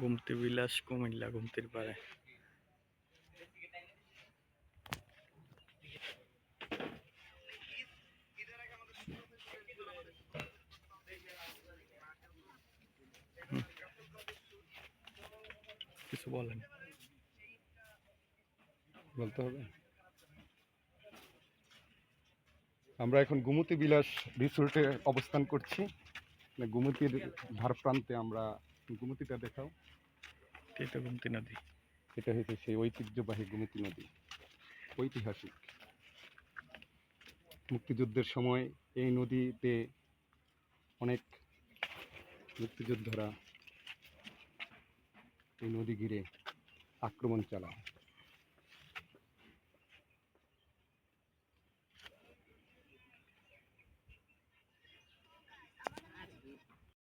গুমতি বিলাস, কুমিল্লা গুমতির পাড়ে হুম। কিছু বলেন। বলতে হবে? আমরা এখন গুমতি বিলাস রিসোর্টে অবস্থান করছি। মানে গুমতির ধার প্রান্তে আমরা গুমতিটা দেখাও। এটা গুমতি নদী। এটা হচ্ছে সেই ঐতিহ্যবাহী গুমতি নদী। ঐতিহাসিক। মুক্তিযুদ্ধের সময় এই নদীতে অনেক মুক্তিযোদ্ধারা এই নদী ঘিরে আক্রমণ চালায়।